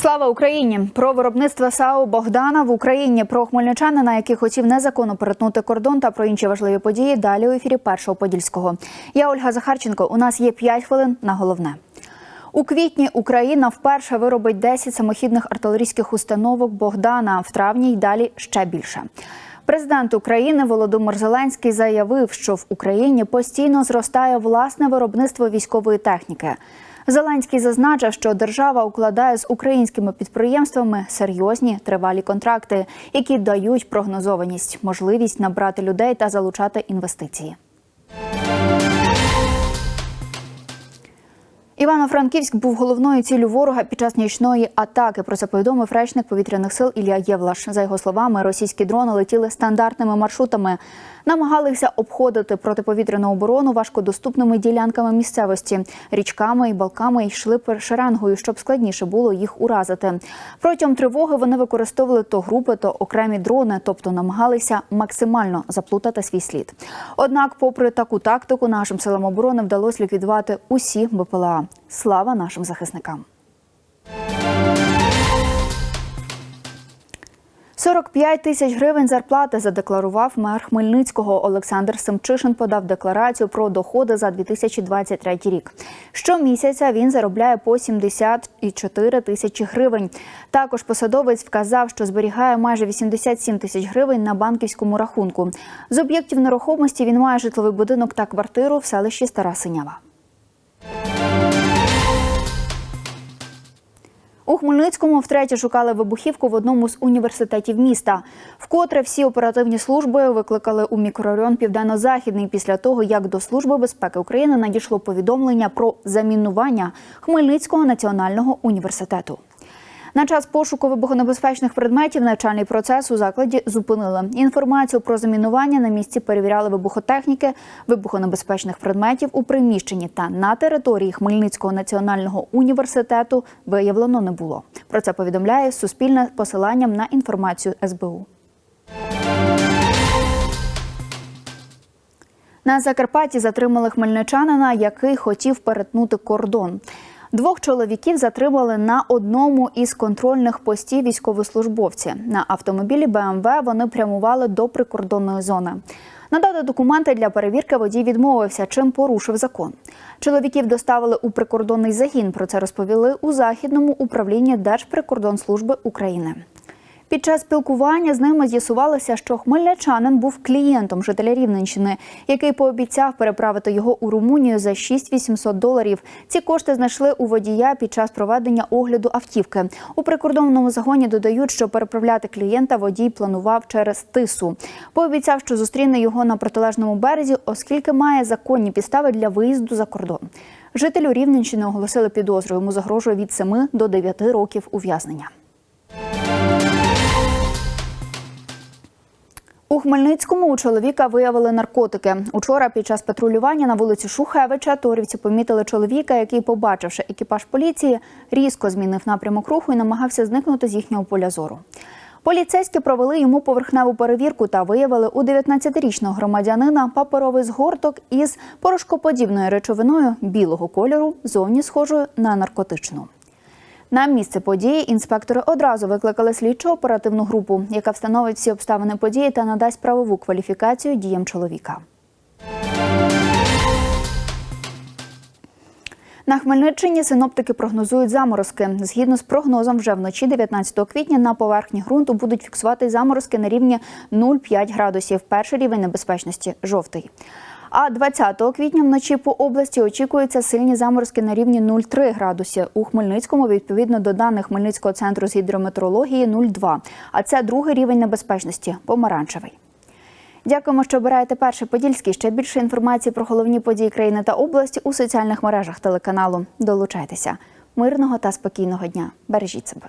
Слава Україні! Про виробництво САУ Богдана в Україні, про хмельничанина, який хотів незаконно перетнути кордон та про інші важливі події. Далі у ефірі першого подільського. Я Ольга Захарченко. У нас є 5 хвилин на головне. У квітні Україна вперше виробить 10 самохідних артилерійських установок Богдана. В травні й далі ще більше. Президент України Володимир Зеленський заявив, що в Україні постійно зростає власне виробництво військової техніки. Зеленський зазначив, що держава укладає з українськими підприємствами серйозні тривалі контракти, які дають прогнозованість, можливість набрати людей та залучати інвестиції. Івано-Франківськ був головною ціллю ворога під час нічної атаки. Про це повідомив речник повітряних сил Ілля Євлаш. За його словами, російські дрони летіли стандартними маршрутами, намагалися обходити протиповітряну оборону важкодоступними ділянками місцевості, річками і балками йшли шеренгою, щоб складніше було їх уразити. Протягом тривоги вони використовували то групи, то окремі дрони, тобто намагалися максимально заплутати свій слід. Однак, попри таку тактику, нашим силам оборони вдалося ліквідувати усі БПЛА. Слава нашим захисникам. 45 тисяч гривень зарплати задекларував мер Хмельницького. Олександр Семчишин подав декларацію про доходи за 2023 рік. Щомісяця він заробляє по 74 тисячі гривень. Також посадовець вказав, що зберігає майже 87 тисяч гривень на банківському рахунку. З об'єктів нерухомості він має житловий будинок та квартиру в селищі Стара Синява. У Хмельницькому втретє шукали вибухівку в одному з університетів міста. Вкотре всі оперативні служби викликали у мікрорайон Південно-Західний після того, як до Служби безпеки України надійшло повідомлення про замінування Хмельницького національного університету. На час пошуку вибухонебезпечних предметів навчальний процес у закладі зупинили. Інформацію про замінування на місці перевіряли вибухотехніки, вибухонебезпечних предметів у приміщенні та на території Хмельницького національного університету виявлено не було. Про це повідомляє Суспільне посиланням на інформацію СБУ. На Закарпатті затримали хмельничанина, який хотів перетнути кордон. Двох чоловіків затримали на одному із контрольних постів військовослужбовці. На автомобілі БМВ вони прямували до прикордонної зони. Надати документи для перевірки водій відмовився, чим порушив закон. Чоловіків доставили у прикордонний загін. Про це розповіли у західному управлінні Держприкордонслужби України. Під час спілкування з ними з'ясувалося, що хмельничанин був клієнтом жителя Рівненщини, який пообіцяв переправити його у Румунію за 6800 доларів. Ці кошти знайшли у водія під час проведення огляду автівки. У прикордонному загоні додають, що переправляти клієнта водій планував через тису. Пообіцяв, що зустріне його на протилежному березі, оскільки має законні підстави для виїзду за кордон. Жителю Рівненщини оголосили підозру. Йому загрожує від 7 до 9 років ув'язнення. Хмельницькому у чоловіка виявили наркотики. Учора під час патрулювання на вулиці Шухевича торівці помітили чоловіка, який, побачивши екіпаж поліції, різко змінив напрямок руху і намагався зникнути з їхнього поля зору. Поліцейські провели йому поверхневу перевірку та виявили у 19-річного громадянина паперовий згорток із порошкоподібною речовиною білого кольору, зовні схожою на наркотичну. На місце події інспектори одразу викликали слідчо оперативну групу, яка встановить всі обставини події та надасть правову кваліфікацію діям чоловіка. На Хмельниччині синоптики прогнозують заморозки. Згідно з прогнозом, вже вночі 19 квітня на поверхні ґрунту будуть фіксувати заморозки на рівні 0,5 градусів. Перший рівень небезпечності жовтий. А 20 квітня вночі по області очікуються сильні заморозки на рівні 0,3 градусі. У Хмельницькому, відповідно до даних Хмельницького центру з гідрометеорології, 0,2. А це другий рівень небезпечності помаранчевий. Дякуємо, що обираєте перше подільський. Ще більше інформації про головні події країни та області у соціальних мережах телеканалу. Долучайтеся. Мирного та спокійного дня. Бережіть себе.